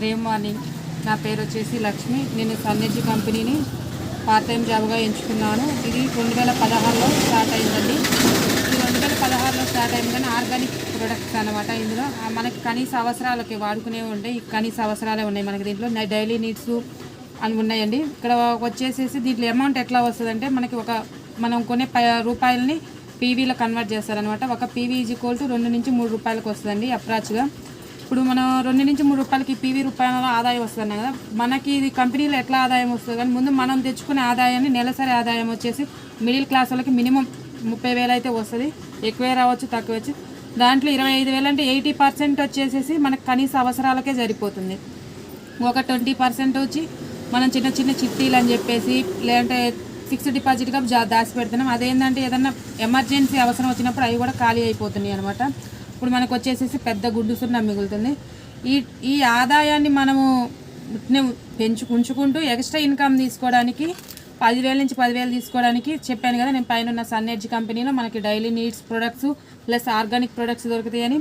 Prem morning నా పేరు వచ్చేసి లక్ష్మి. నేను సన్నెడ్జ్ కంపెనీని పార్ట్ టైం జాబ్గా ఎంచుకున్నాను. ఇది రెండు వేల పదహారులో స్టార్ట్ అయిందండి. ఇది రెండు వేల పదహారులో స్టార్ట్ అయింది కానీ ఆర్గానిక్ ప్రొడక్ట్స్ అనమాట ఇందులో మనకి కనీస అవసరాలకి వాడుకునే ఉంటాయి కనీస అవసరాలే ఉన్నాయి మనకి దీంట్లో. డైలీ నీడ్స్ అని ఉన్నాయండి. ఇక్కడ వచ్చేసేసి దీంట్లో అమౌంట్ ఎట్లా వస్తుందంటే మనకి ఒక మనం కొనే రూపాయలని పీవీలో కన్వర్ట్ చేస్తారనమాట ఒక పీవీ ఈజ్ ఈక్వల్ టు రెండు నుంచి మూడు రూపాయలకు వస్తుందండి అప్రాచ్గా ఇప్పుడు మనం రెండు నుంచి మూడు రూపాయలకి పీవీ రూపాయల ఆదాయం వస్తుంది కదా మనకి ఇది కంపెనీలో ఎట్లా ఆదాయం వస్తుంది? కానీ ముందు మనం తెచ్చుకునే ఆదాయాన్ని నెలసరి ఆదాయం వచ్చేసి మిడిల్ క్లాస్ వాళ్ళకి మినిమం ముప్పై వేలు అయితే వస్తుంది. ఎక్కువే రావచ్చు తక్కువ వచ్చి. దాంట్లో ఇరవై ఐదు వేలు అంటే ఎయిటీ పర్సెంట్ వచ్చేసేసి మనకు కనీస అవసరాలకే సరిపోతుంది. ఒక ట్వంటీ పర్సెంట్ వచ్చి మనం చిన్న చిన్న చిట్టీలు అని చెప్పేసి లేదంటే ఫిక్స్డ్ డిపాజిట్గా దాచి పెడుతున్నాం అదేంటంటే ఏదన్నా ఎమర్జెన్సీ అవసరం వచ్చినప్పుడు అవి కూడా ఖాళీ అయిపోతున్నాయి అనమాట ఇప్పుడు మనకు వచ్చేసేసి పెద్ద గుడ్డు సున్నా మిగులుతుంది. ఈ ఈ ఆదాయాన్ని మనము పెంచు ఉంచుకుంటూ ఎక్స్ట్రా ఇన్కమ్ తీసుకోవడానికి పదివేల నుంచి పదివేలు తీసుకోవడానికి చెప్పాను కదా నేను పైన ఉన్న సన్నెడ్జ్ కంపెనీలో మనకి daily needs products plus organic products దొరుకుతాయని.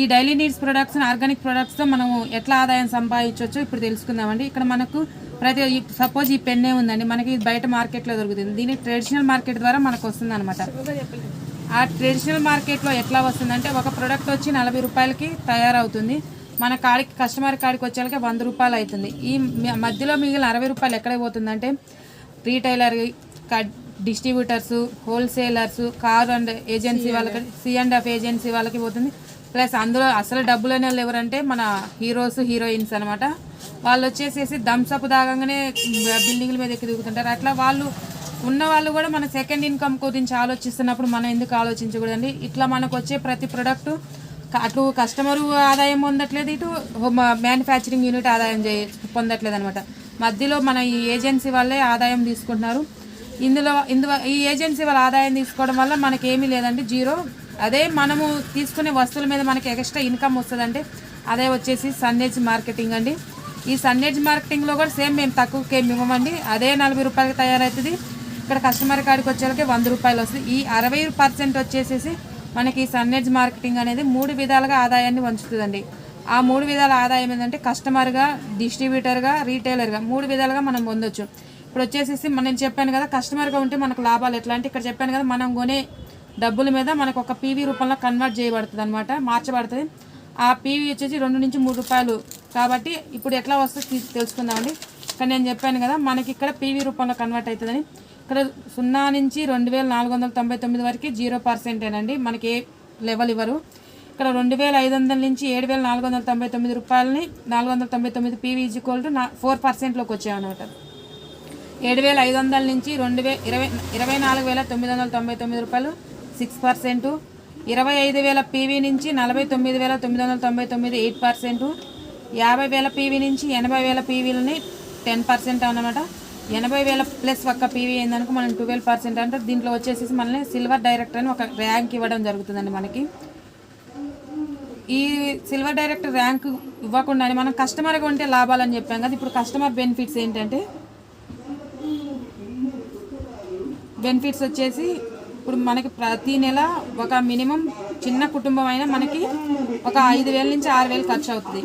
ఈ డైలీ నీడ్స్ ప్రొడక్ట్స్ ఆర్గానిక్ ప్రొడక్ట్స్తో మనము ఎట్లా ఆదాయం సంపాదించవచ్చో ఇప్పుడు తెలుసుకుందామండి. ఇక్కడ మనకు ప్రతి సపోజ్ ఈ పెన్నే ఉందండి మనకి బయట మార్కెట్లో దొరుకుతుంది. దీని ట్రెడిషనల్ మార్కెట్ ద్వారా మనకు వస్తుంది అనమాట ఆ ట్రెడిషనల్ మార్కెట్లో ఎట్లా వస్తుందంటే ఒక ప్రోడక్ట్ వచ్చి నలభై రూపాయలకి తయారవుతుంది. మన కాడికి కస్టమర్ కాడికి వచ్చేళ్ళకి వంద రూపాయలు అవుతుంది. ఈ మధ్యలో మిగిలిన అరవై రూపాయలు ఎక్కడ పోతుందంటే retailer distributors wholesalers car and agency వాళ్ళకి సి అండ్ ఎఫ్ ఏజెన్సీ వాళ్ళకి పోతుంది. ప్లస్ అందులో అసలు డబ్బులనే వాళ్ళు ఎవరంటే మన హీరోస్ హీరోయిన్స్ అనమాట వాళ్ళు వచ్చేసేసి థమ్స్అప్ దాగంగానే బిల్డింగ్ల మీద ఎక్కి దిగుతుంటారు. అట్లా వాళ్ళు ఉన్న వాళ్ళు కూడా మన సెకండ్ ఇన్కమ్ గురించి ఆలోచిస్తున్నప్పుడు మనం ఎందుకు ఆలోచించకూడదండి? ఇట్లా మనకు వచ్చే ప్రతి ప్రొడక్టు అటు కస్టమర్ ఆదాయం పొందట్లేదు ఇటు మ్యానుఫ్యాక్చరింగ్ యూనిట్ ఆదాయం చే పొందట్లేదు అనమాట మధ్యలో మన ఈ ఏజెన్సీ వాళ్ళే ఆదాయం తీసుకుంటున్నారు. ఇందులో ఇందులో ఈ ఏజెన్సీ వాళ్ళ ఆదాయం తీసుకోవడం వల్ల మనకేమీ ఏమీ లేదండి జీరో. అదే మనము తీసుకునే వస్తువుల మీద మనకి ఎక్స్ట్రా ఇన్కమ్ వస్తుందంటే అదే వచ్చేసి సన్నేజ్ మార్కెటింగ్ అండి. ఈ సన్నేజ్ మార్కెటింగ్లో కూడా సేమ్ మేము తక్కువకి ఏమి ఇవ్వమండి. అదే నలభై రూపాయలకి తయారవుతుంది. ఇక్కడ కస్టమర్ కాడికి వచ్చేళ్ళకి వంద రూపాయలు వస్తుంది. ఈ అరవై పర్సెంట్ వచ్చేసేసి మనకి సన్నేజ్ మార్కెటింగ్ అనేది మూడు విధాలుగా ఆదాయాన్ని వంచుతుందండి. ఆ మూడు విధాల ఆదాయం ఏంటంటే కస్టమర్గా డిస్ట్రిబ్యూటర్గా రీటైలర్గా మూడు విధాలుగా మనం పొందొచ్చు. ఇప్పుడు వచ్చేసేసి మనం నేను చెప్పాను కదా కస్టమర్గా ఉంటే మనకు లాభాలు ఎట్లా అంటే ఇక్కడ చెప్పాను కదా మనం కొనే డబ్బుల మీద మనకు ఒక పీవీ రూపంలో కన్వర్ట్ చేయబడుతుంది అనమాట మార్చబడుతుంది. ఆ పీవీ వచ్చేసి రెండు నుంచి మూడు రూపాయలు. కాబట్టి ఇప్పుడు ఎట్లా వస్తుందో తెలుసుకుందామండి. ఇక్కడ నేను చెప్పాను కదా మనకి ఇక్కడ పీవీ రూపంలో కన్వర్ట్ అవుతుందని. ఇక్కడ సున్నా నుంచి రెండు వేల నాలుగు వందల తొంభై తొమ్మిది వరకు జీరో పర్సెంటేనండి మనకి ఏ లెవెల్ ఇవ్వరు. ఇక్కడ రెండు వేల ఐదు వందల నుంచి ఏడు వేల నాలుగు వందల తొంభై తొమ్మిది రూపాయలని నాలుగు వందల తొంభై తొమ్మిది పీవీ ఈజ్వల్ టు నా ఫోర్ పర్సెంట్లోకి వచ్చాయన్నమాట. ఏడు వేల ఐదు వందల నుంచి రెండు వే ఇరవై ఇరవై నాలుగు వేల తొమ్మిది వందల తొంభై తొమ్మిది రూపాయలు సిక్స్ పర్సెంటు ఇరవై ఐదు వేల పీవీ నుంచి నలభై తొమ్మిది వేల తొమ్మిది వందల తొంభై తొమ్మిది ఎయిట్ పర్సెంటు యాభై వేల పీవీ నుంచి ఎనభై వేల పీవీలని టెన్ పర్సెంట్ అన్నమాట. ఎనభై వేల ప్లస్ ఒక్క పీవీ అయిందనుకో మనం ట్వెల్వ్ పర్సెంట్ అంటే దీంట్లో వచ్చేసి మనల్ని సిల్వర్ డైరెక్టర్ అని ఒక ర్యాంక్ ఇవ్వడం జరుగుతుందండి మనకి. ఈ సిల్వర్ డైరెక్టర్ ర్యాంక్ ఇవ్వకుండానే మనం కస్టమర్గా ఉంటే లాభాలని చెప్పాం కదా ఇప్పుడు కస్టమర్ బెనిఫిట్స్ ఏంటంటే బెనిఫిట్స్ వచ్చేసి ఇప్పుడు మనకి ప్రతి నెల ఒక మినిమం చిన్న కుటుంబం అయినా మనకి ఒక ఐదు వేల నుంచి ఆరు వేలు ఖర్చు అవుతుంది.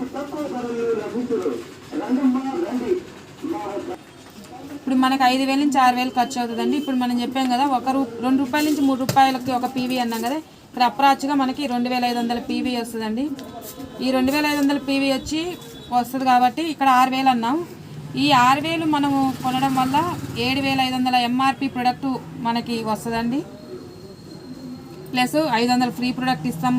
ఇప్పుడు మనకి ఐదు వేల నుంచి ఆరు వేలు ఖర్చు అవుతుందండి. ఇప్పుడు మనం చెప్పాం కదా ఒక రూ రెండు రూపాయల నుంచి మూడు రూపాయలకి ఒక పీవీ అన్నాం కదా ఇక్కడ అప్రాచ్గా మనకి రెండు వేల ఐదు వందల పీవీ వస్తుందండి. ఈ రెండు వేల ఐదు వందల పీవీ వచ్చి వస్తుంది కాబట్టి ఇక్కడ ఆరు వేలు అన్నాం. ఈ ఆరు వేలు మనము కొనడం వల్ల ఏడు వేల ఐదు వందల ఎంఆర్పి ప్రొడక్ట్ మనకి వస్తుందండి. ప్లస్ ఐదు వందల ఫ్రీ ప్రొడక్ట్ ఇస్తాం.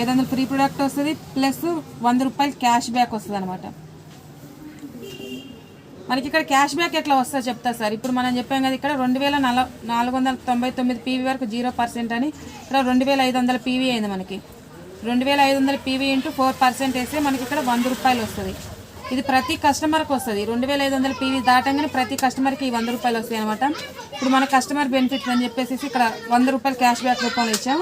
ఐదు వందల ఫ్రీ ప్రొడక్ట్ వస్తుంది ప్లస్ వంద రూపాయలు క్యాష్ బ్యాక్ వస్తుంది అనమాట మనకి ఇక్కడ క్యాష్ బ్యాక్ ఎట్లా వస్తుందో చెప్తా సార్? ఇప్పుడు మనం చెప్పాం కదా ఇక్కడ రెండు వేల నల నాలుగు వందల తొంభై తొమ్మిది పీవీ వరకు జీరో పర్సెంట్ అని ఇక్కడ రెండు వేల ఐదు వందల పీవీ అయింది మనకి. రెండు వేల ఐదు వందల పీవీ ఇంటూ ఫోర్ పర్సెంట్ వేస్తే మనకి ఇక్కడ వంద రూపాయలు వస్తుంది. ఇది ప్రతి కస్టమర్కి వస్తుంది. రెండు వేల ఐదు వందల పీవీ దాటంగానే ప్రతి కస్టమర్కి ఈ వంద రూపాయలు వస్తాయి అనమాట ఇప్పుడు మన కస్టమర్ బెనిఫిట్స్ అని చెప్పేసి ఇక్కడ వంద రూపాయలు క్యాష్ బ్యాక్ రూపంలో ఇచ్చాం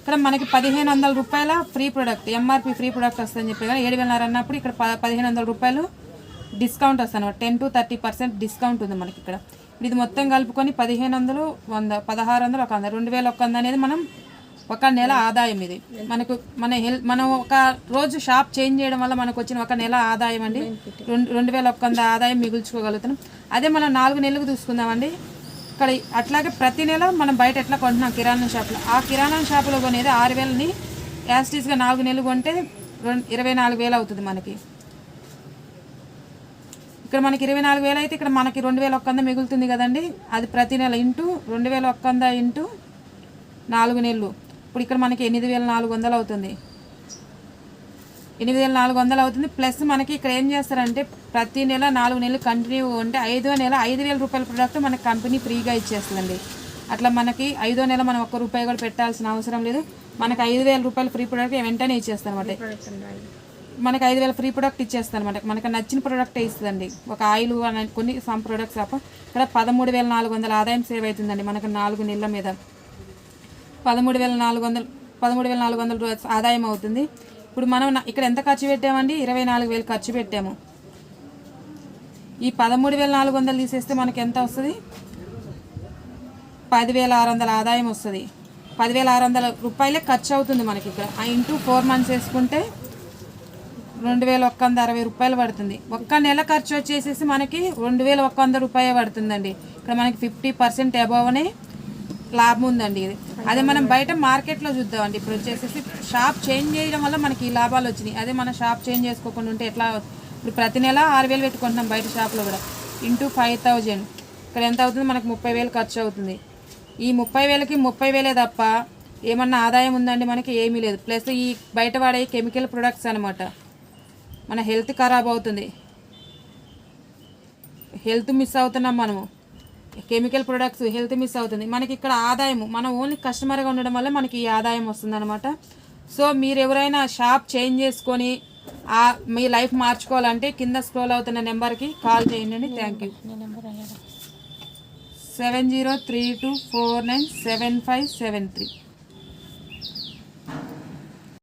ఇక్కడ మనకి పదిహేను వందల రూపాయల free product MRP free product వస్తుందని చెప్పి కదా ఏడు వేల అన్నప్పుడు ఇక్కడ ప- పదిహేను వందల రూపాయలు డిస్కౌంట్ వస్తుంది ten to thirty percent discount ఉంది మనకి ఇక్కడ. ఇది మొత్తం కలుపుకొని పదిహేను వందలు వంద పదహారు వందలు ఒక వంద రెండు వేల ఒక వంద అనేది మనం ఒక నెల ఆదాయం ఇది. మనకు మన హెల్త్ మనం ఒక రోజు షాప్ చేంజ్ చేయడం వల్ల మనకు వచ్చిన ఒక నెల ఆదాయం అండి. రెండు రెండు వేల ఒక్క వంద ఆదాయం మిగుల్చుకోగలుగుతున్నాం. అదే మనం నాలుగు నెలలకు చూసుకుందామండి. ఇక్కడ అట్లాగే ప్రతి నెల మనం బయట ఎట్లా కొంటున్నాం? కిరాణా షాప్లో. ఆ కిరాణా షాపులో కొనేది ఆరు వేలని యాస్టీస్గా నాలుగు నెలలు కొంటే రెండు ఇరవై నాలుగు వేలు అవుతుంది మనకి. ఇక్కడ మనకి ఇరవై నాలుగు వేలు అయితే ఇక్కడ మనకి రెండు వేల ఒక్క మిగులుతుంది కదండి. అది ప్రతి నెల ఇంటూ రెండు వేల ఒక్క ఇంటూ నాలుగు నెలలు. ఇప్పుడు ఇక్కడ మనకి ఎనిమిది వేల నాలుగు వందలు అవుతుంది. ఎనిమిది వేల నాలుగు వందలు అవుతుంది. ప్లస్ మనకి ఇక్కడ ఏం చేస్తారంటే ప్రతి నెల నాలుగు నెలలు కంటిన్యూ ఉంటే ఐదో నెల ఐదు వేల రూపాయల ప్రొడక్ట్ మనకి కంపెనీ ఫ్రీగా ఇచ్చేస్తుందండి. అట్లా మనకి ఐదో నెల మనం ఒక్క రూపాయి కూడా పెట్టాల్సిన అవసరం లేదు. మనకి ఐదు వేల రూపాయలు ఫ్రీ ప్రొడక్ట్ వెంటనే ఇచ్చేస్తాం అనమాట మనకి ఐదు వేల ఫ్రీ ప్రొడక్ట్ ఇచ్చేస్తాను మనకి. మనకి నచ్చిన ప్రొడక్టే ఇస్తుందండి. ఒక ఆయిల్ అనే కొన్ని సమ్ ప్రొడక్ట్స్ తప్ప ఇక్కడ పదమూడు వేల నాలుగు వందల ఆదాయం సేవ్ అవుతుందండి మనకు నాలుగు నెలల మీద. పదమూడు వేల నాలుగు వందలు పదమూడు వేల నాలుగు వందల ఆదాయం అవుతుంది. ఇప్పుడు మనం ఇక్కడ ఎంత ఖర్చు పెట్టామండి? ఇరవై నాలుగు వేలు ఖర్చు పెట్టాము. ఈ పదమూడు వేల నాలుగు వందలు తీసేస్తే మనకి ఎంత వస్తుంది? పదివేల ఆరు వందల ఆదాయం వస్తుంది. పదివేల ఆరు వందల రూపాయలే ఖర్చు అవుతుంది మనకి ఇక్కడ. ఇంటూ ఫోర్ మంత్స్ వేసుకుంటే రెండు వేల ఒక్క వంద అరవై రూపాయలు పడుతుంది. ఒక్క నెల ఖర్చు వచ్చేసేసి మనకి రెండు వేల ఒక్క వంద రూపాయలు పడుతుందండి. ఇక్కడ మనకి ఫిఫ్టీ పర్సెంట్ అబవ్నే లాభం ఉందండి ఇది. అదే మనం బయట మార్కెట్లో చూద్దామండి. ఇప్పుడు వచ్చేసేసి షాప్ చేంజ్ చేయడం వల్ల మనకి ఈ లాభాలు వచ్చినాయి. అదే మన షాప్ చేంజ్ చేసుకోకుండా ఉంటే ఎట్లా ఇప్పుడు ప్రతి నెల ఆరు వేలు పెట్టుకుంటున్నాం బయట షాప్లో కూడా. Into five thousand. ఇక్కడ ఎంత అవుతుంది? మనకు ముప్పై వేలు ఖర్చు అవుతుంది. ఈ ముప్పై వేలకి ముప్పై వేలే తప్ప ఏమన్నా ఆదాయం ఉందండి? మనకి ఏమీ లేదు. ప్లస్ ఈ బయట వాడే కెమికల్ ప్రొడక్ట్స్ అనమాట మన హెల్త్ ఖరాబ్ అవుతుంది. హెల్త్ మిస్ అవుతున్నాం మనము. కెమికల్ ప్రొడక్ట్స్ హెల్త్ మిస్ అవుతుంది. మనకి ఇక్కడ ఆదాయము మనం ఓన్లీ కస్టమర్గా ఉండడం వల్ల మనకి ఈ ఆదాయం వస్తుందన్నమాట. సో మీరు ఎవరైనా షాప్ చేంజ్ చేసుకొని మీ లైఫ్ మార్చుకోవాలంటే కింద స్క్రోల్ అవుతున్న నెంబర్కి కాల్ చేయండి thank you. Seven zero three two four nine seven five seven three.